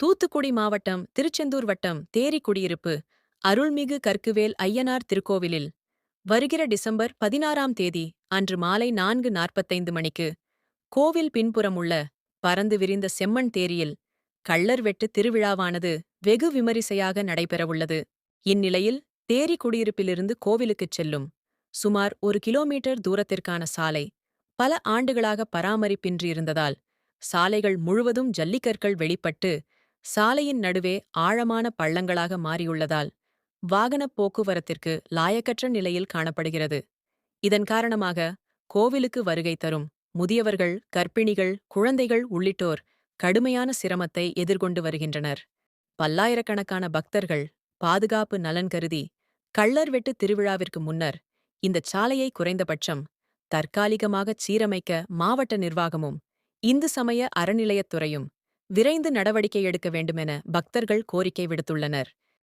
தூத்துக்குடி மாவட்டம் திருச்செந்தூர் வட்டம் தேரி குடியிருப்பு அருள்மிகு கற்குவேல் ஐயனார் திருக்கோவிலில் வருகிற டிசம்பர் பதினாறாம் தேதி அன்று மாலை நான்கு நாற்பத்தைந்து மணிக்கு கோவில் பின்புறமுள்ள பறந்து விரிந்த செம்மண் தேரியில் கள்ளர் வெட்டு திருவிழாவானது வெகு விமரிசையாக நடைபெறவுள்ளது. இந்நிலையில் தேரி குடியிருப்பிலிருந்து கோவிலுக்குச் செல்லும் சுமார் ஒரு கிலோமீட்டர் தூரத்திற்கான சாலை பல ஆண்டுகளாக பராமரிப்பின்றி இருந்ததால் சாலைகள் முழுவதும் ஜல்லிக்கற்கள் வெளிப்பட்டு சாலையின் நடுவே ஆழமான பள்ளங்களாக மாறியுள்ளதால் வாகனப் போக்குவரத்திற்கு லாயக்கற்ற நிலையில் காணப்படுகிறது. இதன் காரணமாக கோவிலுக்கு வருகை தரும் முதியவர்கள் கர்ப்பிணிகள் குழந்தைகள் உள்ளிட்டோர் கடுமையான சிரமத்தை எதிர்கொண்டு வருகின்றனர். பல்லாயிரக்கணக்கான பக்தர்கள் பாதுகாப்பு நலன் கருதி கள்ளர் வெட்டு திருவிழாவிற்கு முன்னர் இந்த சாலையை குறைந்தபட்சம் தற்காலிகமாகச் சீரமைக்க மாவட்ட நிர்வாகமும் இந்து சமய அறநிலையத்துறையும் விரைந்து நடவடிக்கை எடுக்க வேண்டுமென பக்தர்கள் கோரிக்கை விடுத்துள்ளனர்.